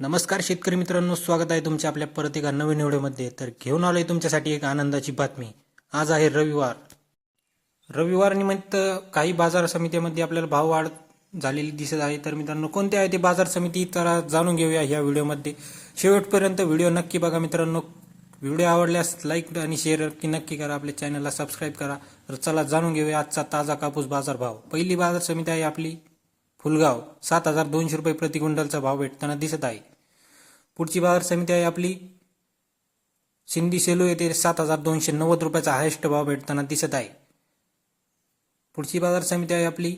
नमस्कार शेतकरी मित्रांनो स्वागत आहे तुमच्या आपल्या परत एका नवीन व्हिडिओमध्ये. तर घेऊन आलोय तुमच्यासाठी एक आनंदाची बातमी. आज आहे रविवार. रविवार निमित्त काही बाजार समित्यामध्ये आपल्याला भाव वाढ झालेली दिसत आहे. तर मित्रांनो कोणते आहे ते बाजार समिती तर जाणून घेऊया ह्या व्हिडिओमध्ये. शेवटपर्यंत व्हिडिओ नक्की बघा मित्रांनो. व्हिडिओ आवडल्यास लाईक आणि शेअर की नक्की करा. आपल्या चॅनलला सबस्क्राईब करा. तर चला जाणून घेऊया आजचा ताजा कापूस बाजार भाव. पहिली बाजार समिती आहे आपली. फुलगाव सात हजार दोनशे रुपये प्रति क्विंटलचा भाव भेटताना दिसत आहे. पुढची बाजार समिती आहे आपली. सिंधी सेलू येथे सात हजार दोनशे नव्वद रुपयाचा हायेस्ट भाव भेटताना दिसत आहे. पुढची बाजार समिती आहे आपली.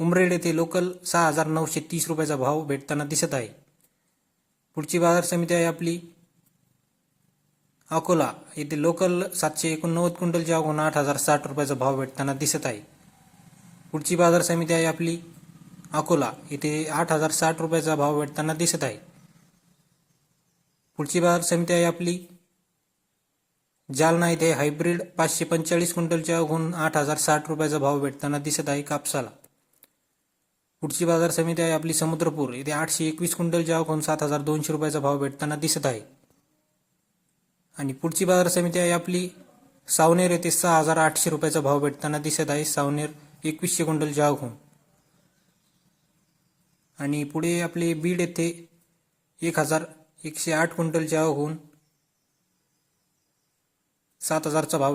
उमरेड येथे लोकल सहा हजार नऊशे तीस रुपयाचा भाव भेटताना दिसत आहे. पुढची बाजार समिती आहे आपली. अकोला येथे लोकल सातशे एकोणनव्वद क्विंटलची अवघून आठ हजार साठ रुपयाचा भाव भेटताना दिसत आहे. पुढची बाजार समिती आहे आपली अकोला. इथे आठ हजार साठ रुपयाचा भाव भेटताना दिसत आहे. पुढची बाजार समिती आहे आपली जालना. इथे हायब्रिड पाचशे पंचेचाळीस क्विंटलच्या गुण आठ हजार साठ रुपयाचा भाव भेटताना दिसत आहे कापसाला. पुढची बाजार समिती आहे आपली समुद्रपूर. इथे आठशे एकवीस क्विंटलच्या अवघून सात हजार दोनशे रुपयाचा भाव भेटताना दिसत आहे. आणि पुढची बाजार समिती आहे आपली सावनेर. येथे सहा हजार आठशे रुपयाचा भाव भेटताना दिसत आहे. सावनेर एकवीसशे क्विंटलच्या अवघून आणि पुढे आपले बीड येथे एक हजार एकशे आठ क्विंटलच्या अवघून सात हजारचा भाव भेट